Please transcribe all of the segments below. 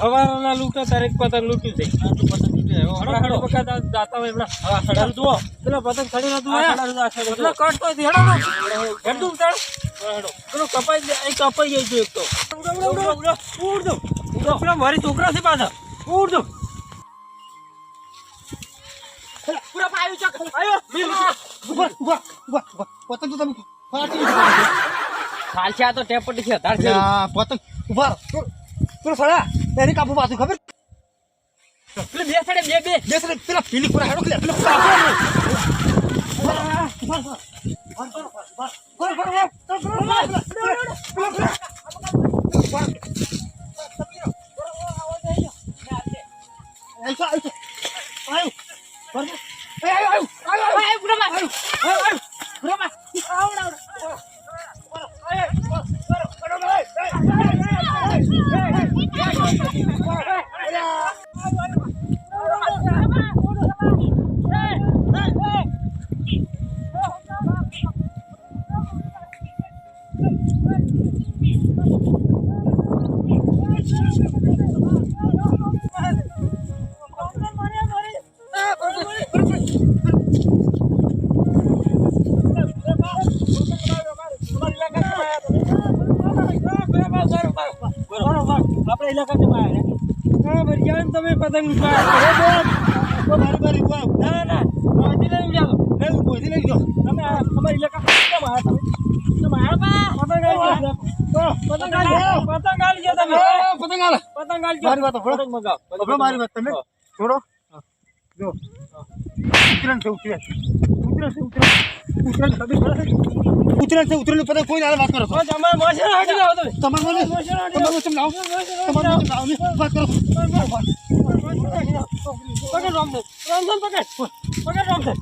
હવારના લૂંટે તારે પતંગ લૂંટ્યું છે મારી છોકરા છે પાછા. ઉડ દો. પૂરા પાયું છે. આયો. ઊભા, ઊભા, ઊભા. પતંગ તો તમે ફાટી દીધા. તો ટેપટી છે પતંગ. ઊભા. પેલો સડા એની કાપુ પાછું ખબર પેલે બે સાડે બે બે બે સડે પેલા પીલી પૂરા હેડો પેલા પેલા આયો, આયો. આપણે ઇલાકા બહાર હા જાણ તમે પતંગ મારી, મારી. ના ના મોતી લઈને જાઓ. નહીં, ઉભોથી લઈ જાઓ. તમે અમારા ઇલાકા આવ્યા તમે? પતંગ. પતંગ. પતંગ પતંગ. પતંગ ઉતરાણ છે ઉતરાણ ઉતરાણ છે ઉતરાણ ઉતરાણ છે? ઉતરાણ પતંગ કોઈ વાત કરો. તમારે વાત કરો પકડ રામદેવ. રામદેવ પકડ. પકડ રામદેવ.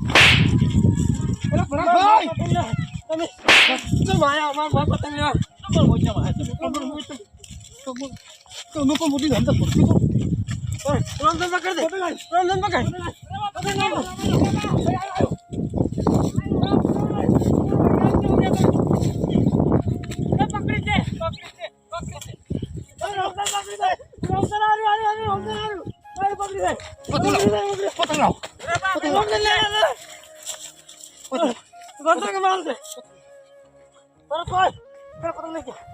તમે તમે આયા અમારા પતંગ લેવા. મોજામાં આવ્યા તમે. મોટી ધંધા પડતી રામદેવ પકડ દે. રામદેવ પકડ. પકડ રામદેવ. એ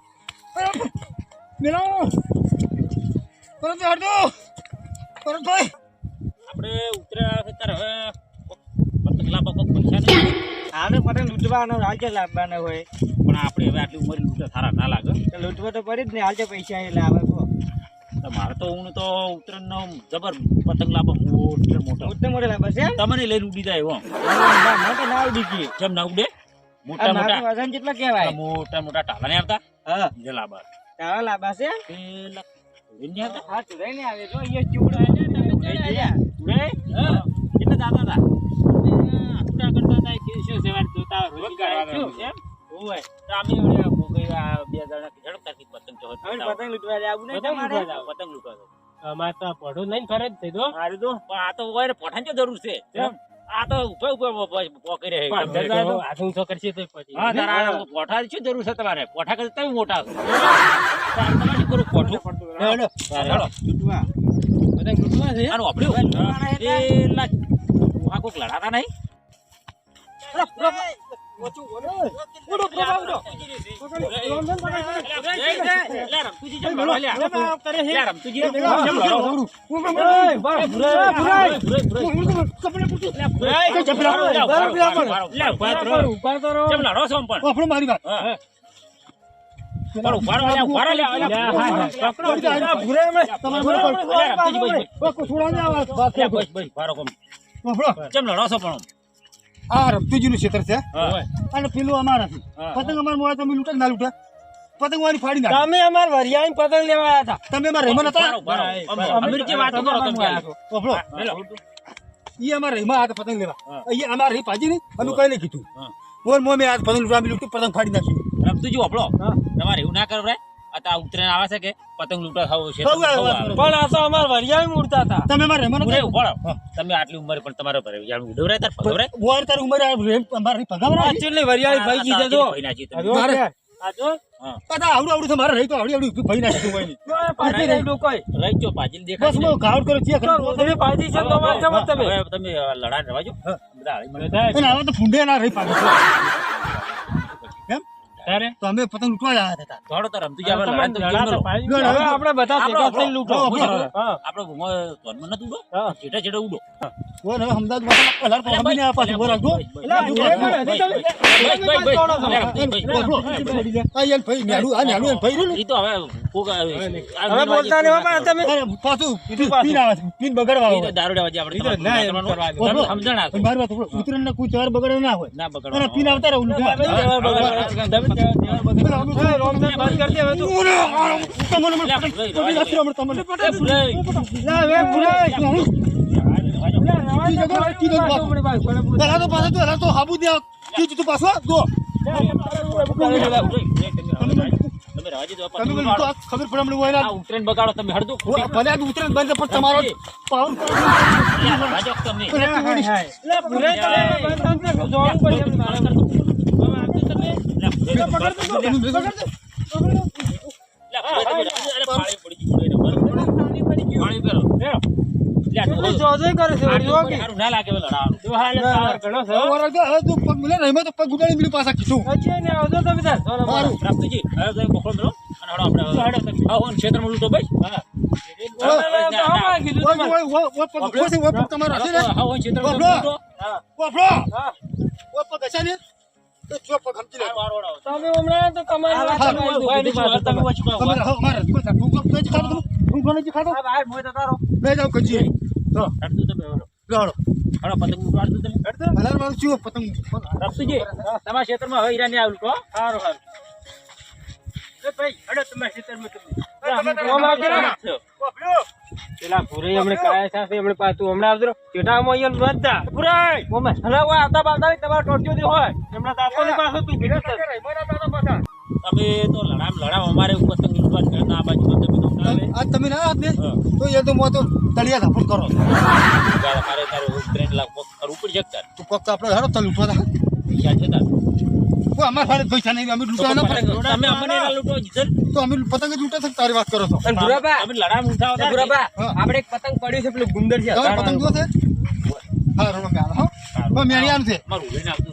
પરત. પરત ભાઈ. આપણે ઉતર્યા છે ત્યારે હવે પતંગ લાવવા પૈસા આને પતંગ લૂંટવાનો આજે લાવવાનો હોય. પણ આપણે હવે આટલી ઉંમર લૂંટે સારા ના લાગે. તો લૂંટવા તો પડી જ ને આજે પૈસા એટલે આવે તો. મારે તો હું તો ઉત્તરાયણનો જબર પતંગ લાવવા મોટો મોટો. મોટે મોટે લાવે છે એમ? તમને લઈને ઉડી જાય એવો. ના, ઉડી ગઈ. જેમ ના ઉડે? મોટા મોટા. વજન કેટલા કહેવાય? મોટા મોટા ટાલા ને આવતા? હા. જે લાવવા ટાળા લાંબા છે? આવતા? હા ચુડાઈ ને આવે. જો અહીંયા ચુડા ને તમે ચડાઈ ઉડે હા. કેટલા દાદા હતા? આપણા કરતા હતા કે શું સવાર જોતા રોજ કાઢવા એમ? ઓય તો અમે ઓલે ભોગઈ બે જણા ઝડપતા થી પતંગ ચો હવે પતંગ લૂંટવા આવું નહીં પતંગ તમારે? પતંગ લૂટવા અમાર તો પડો નહીં ફરજ થઈ દો હારું તો પણ આ તો ઓય પઠાણ જરૂર છે એમ? આ તો ઊભા ઊભા પોકી રહે હાથ ઊંચો કરશે તો પછી. હા તારા પોઠા શું જરૂર છે તમારે? પોઠા કરતા તમે મોટા છો. તમારે કરું? પોઠું હેડો. હેડો. લૂંટવા પતંગ લૂંટવા છે? આનું વાપર્યું? એ લા, કોક લડાતા નહીં? મારી વાત. પણ ઊભા લે, ઊભા લે, લે. પકડો. પકડો. લે, તમારે લે, કોઈ-. કોઈ છોડાને આ વાત. બસ, બસ, ઊભા કોમ. ચમ લડો છો પણ આ રમતુજીનું ક્ષેત્ર છે. અને પેલું અમારાથી. પતંગ અમાર મોડા તમે લૂંટા ના લૂંટા પતંગ વાળી ફાડી નાખે તમે અમાર વરિયાળી પતંગ લેવા આવ્યા હતા તમે અમાર રહેમાન હતા ઉભારો, ઉભારો. અમ- અમીરજી વાત કરો તમે પહેલા. ઈ અમાર રહેમાં હતા પતંગ લેવા. અહીંયા અમાર રહી પાજી નહીં અમે કઈ નહીં કીધું. મોર મો મેં આજ પતંગ લૂંટા લૂંટી પતંગ ફાડી નાખી રમતુજી હા. તમારે એવું ના કરો રે આ ઉતરેન આવે છે કે? પતંગ લૂંટા ખાવો છે. પણ આ તો અમાર વરિયાળી મૂર્તા હતા. તમે અમાર રહેમાન ઉભરે હતા તમે આટલી ઉંમર પણ તમારે ભરે યાર ઉડવરાય તાર પગવરાય બોર તાર ઉંમર અમાર રહી પગાવરા આ ચેટલી વરિયાળી ભાઈ જી છે જો ભાઈ તમે. મારે- જો. આવડું આવડું છે રહી તો આવડી આવડી ભાઈ નાખી હોય નહીં પાછી રહી. ગયો, પાજીલ બસ દેખાય ઘાવડ કરો છીએ તમે છે તો તમે. તમે લડાઈ રવાજો. બધા તો ફૂંડે ના રહી પાડી એમ તારે તો અમે પતંગ લૂંટવા જ આવ્યા હતા દોડો તો આપણે તમે લડાઈ તો. હવે આપણે બધા ભેગા થઈને લૂંટો. આપણો. ભૂમો ધોનમાં ન ઉડો? છેટા છેટા ઉડો. બોલ હવે અમદાવાદમાં પલાર પર અમે ને આ પાછું બોલ રાખજો એટલે આ ભૂખે પડે, હજી તમે- ભાઈ, ભાઈ. બોલો. આ યાર ભાઈ રહ્યું ઈ તો હવે કોક આવે. હવે બોલતા નહીં હો પણ તમે પાછું પીન આવે છે પીન બગડવા આવે દારૂ લેવા જાય આપણે ઈ તો તમારે ના સમજણ આપો. મારી વાત ઉતરણ ને કોઈ ચાર બગડે ના હોય ના બગડે પીન આવતા રહે ઉલટા દે. તમને દે. તમને દે, હાબુ દે તું પાછો આ ખબર પડે હમણાં હોય આ ના. બગાડો તમે હળદો ભલે ઉત્તરાયણ બંધ પણ તમારો રવા ક્ષેત્રમાં લૂંટો ભાઈ. હા. તમારે. તમે હમણાં તો તમારી ક્ષેત્રમાં હવે ઈરાની આવું કહો. સારું, સારું. એ ભાઈ, હડો તમારા ક્ષેત્રમાં તમે. પેલા ભૂરી હમણે કાયા સાથે હમણે પાછું હમણાં આવજો ચેટામાં અહીંયા નતા ભૂરાય ઓમે હલા આવતા બાવતા નહીં, તમારા ટોટિયો હોયની પાસે તું ભીડો. તમે તો લડામ લડાવ અમારે ના બાજુ તમે તો ઉડાડે. તમે ના આજ ને તો એ તો તળિયા ધાપણ કરો. મારે તારે પગ કરવું પડી શકતા તો પગ તો આપણે હારો તલ ઉઠવા દા પૈસા છે. અમાર હારે પૈસા નહીં અમે લૂંટા ના પડે તમે અમને ના લૂંટો જીતર. તો અમે પતંગ જ લૂંટા છે તારી વાત કરો છો? અને ભૂરાબા લડામ. આપણે એક પતંગ પડ્યું છે પેલું ગુંદર છે પતંગ જો છે? હા મેં છે. મારું લઈને આવતું